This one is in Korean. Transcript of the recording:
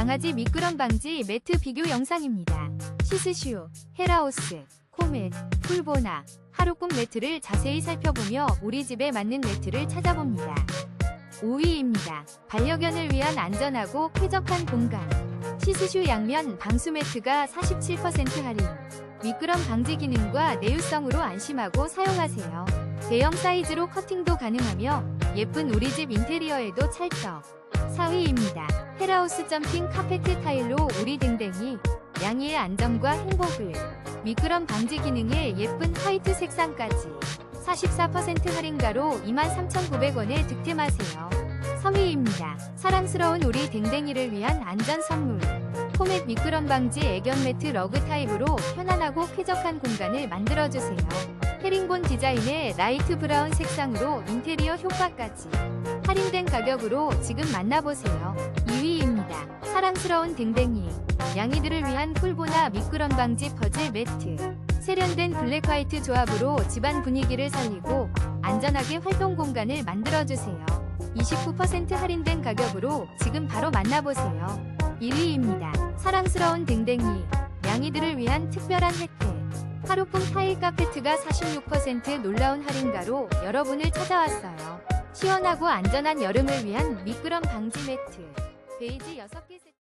강아지 미끄럼 방지 매트 비교 영상입니다. 시스슈, 헤라오스, 코멧, 쿨보나, 하루꿈 매트를 자세히 살펴보며 우리 집에 맞는 매트를 찾아봅니다. 5위입니다. 반려견을 위한 안전하고 쾌적한 공간. 시스슈 양면 방수 매트가 47% 할인. 미끄럼 방지 기능과 내유성으로 안심하고 사용하세요. 대형 사이즈로 커팅도 가능하며 예쁜 우리 집 인테리어에도 찰떡. 4위입니다. 헤라우스 점핑 카페트 타일로 우리 댕댕이 양이의 안정과 행복을 미끄럼 방지 기능에 예쁜 화이트 색상까지 44% 할인가로 23,900원에 득템하세요. 3위입니다. 사랑스러운 우리 댕댕이를 위한 안전 선물. 포맷 미끄럼 방지 애견 매트 러그 타입으로 편안하고 쾌적한 공간을 만들어주세요. 헤링본 디자인의 라이트 브라운 색상으로 인테리어 효과까지. 할인된 가격으로 지금 만나보세요. 2위입니다. 사랑스러운 댕댕이. 양이들을 위한 쿨보나 미끄럼 방지 퍼즐 매트. 세련된 블랙 화이트 조합으로 집안 분위기를 살리고 안전하게 활동 공간을 만들어주세요. 29% 할인된 가격으로 지금 바로 만나보세요. 1위입니다. 사랑스러운 댕댕이. 양이들을 위한 특별한 혜택. 하루뿐 타일 카페트가 46% 놀라운 할인가로 여러분을 찾아왔어요. 시원하고 안전한 여름을 위한 미끄럼 방지 매트. 베이지 6개 세트.